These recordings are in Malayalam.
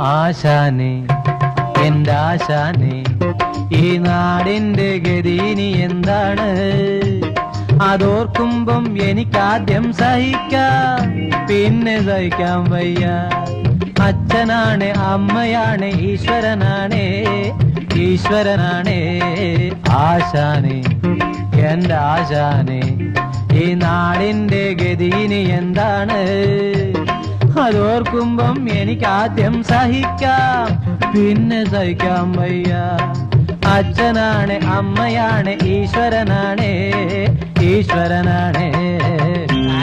ആശാനെ എന്റെ ആശാനെ ഈ നാടിന്റെ ഗതിനി എന്താണ്? അതോർക്കുമ്പം എനിക്കാദ്യം സഹിക്കാം പിന്നെ സഹിക്കാൻ വയ്യ. അച്ഛനാണ് അമ്മയാണ് ഈശ്വരനാണ് ഈശ്വരനാണ് ആശാനെ എന്റെ ആശാനെ ഈ നാടിന്റെ ഗതിനി എന്താണ്? അതോർക്കുമ്പം എനിക്ക് ആദ്യം സഹിക്കാം. പിന്നെ സഹിക്കാൻ വയ്യ. അച്ഛനാണ് അമ്മയാണ് ഈശ്വരനാണ് ഈശ്വരനാണ്.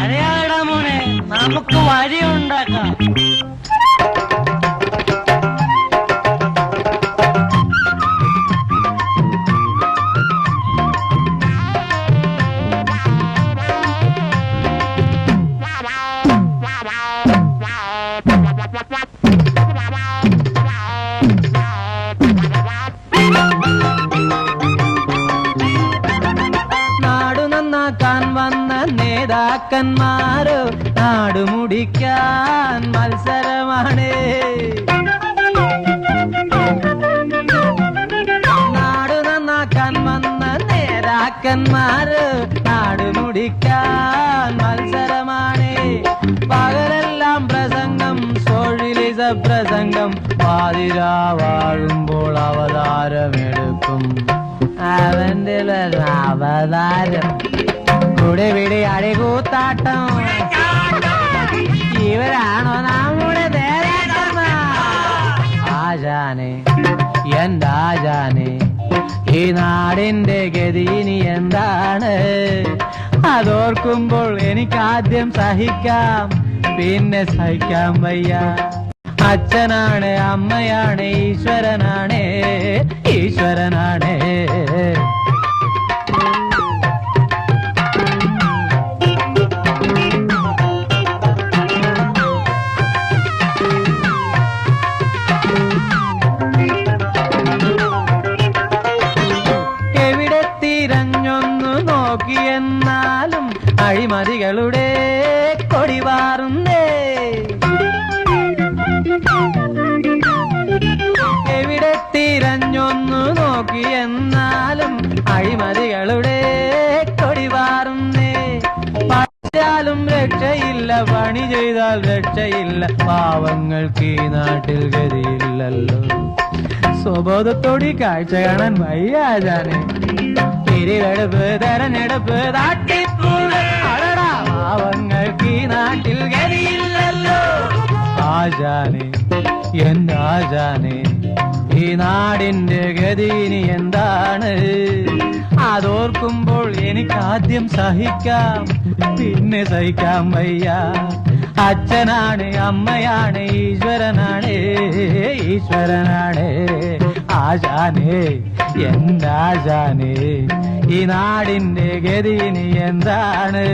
അറിയാടാ മോനെ നമുക്ക് വഴി ഉണ്ടാക്കാം നേതാക്കന്മാര് നാടുമുടിക്കാൻ മത്സരമാണ്. നാടു നന്നാക്കാൻ വന്ന നേതാക്കന്മാരോ നാടുമുടിക്കാൻ മത്സരമാണ്. പകലെല്ലാം പ്രസംഗം സോഴിലിസ പ്രസംഗം പാതിരാ വാഴുമ്പോൾ അവതാരമെടുക്കും. അവന്റെ അവതാരം. കൂടെ ഇവിടെ അഴകൂത്താട്ടം. ഇവരാണോ നമ്മുടെ ആജാനെ എന്താജാനെ ഈ നാടിന്റെ ഗതിനി എന്താണ്? അതോർക്കുമ്പോൾ എനിക്ക് ആദ്യം സഹിക്കാം പിന്നെ സഹിക്കാം വയ്യ. അച്ഛനാണ് അമ്മയാണ് ഈശ്വരനാണ് ഈശ്വരനാണ്. നോക്കിയെന്നാലും അഴിമതികളുടെ കൊടിവാറുന്നേ. എവിടെ തിരഞ്ഞൊന്നു നോക്കിയെന്നാലും അഴിമതികളുടെ കൊടിവാറുന്നേ. പഠിച്ചാലും രക്ഷയില്ല പണി ചെയ്താൽ രക്ഷയില്ല. പാവങ്ങൾക്ക് ഈ നാട്ടിൽ ഗതിയില്ലല്ലോ. സ്വബോധത്തോടി കാഴ്ച കാണാൻ വയ്യാജാനെ തിരിവെടുപ്പ് തെരഞ്ഞെടുപ്പ് താട്ടിപ്പൂവ് അടടാ പാവങ്ങൾക്ക് ഈ നാട്ടിൽ ഗതിയില്ലല്ലോ ആശാനെ എന്റെ ആശാനെ ഈ നാടിന്റെ ഗതിനി എന്താണ് അതോർക്കുമ്പോൾ എനിക്ക് ആദ്യം സഹിക്കാം പിന്നെ സഹിക്കാൻ വയ്യ അച്ഛനാണ് അമ്മയാണ് ഈശ്വരനാണ് ഈശ്വരനാണ് ആശാനെ എന്റെ ആശാനെ ഈ നാടിന്റെ ഗതിനി എന്താണ്?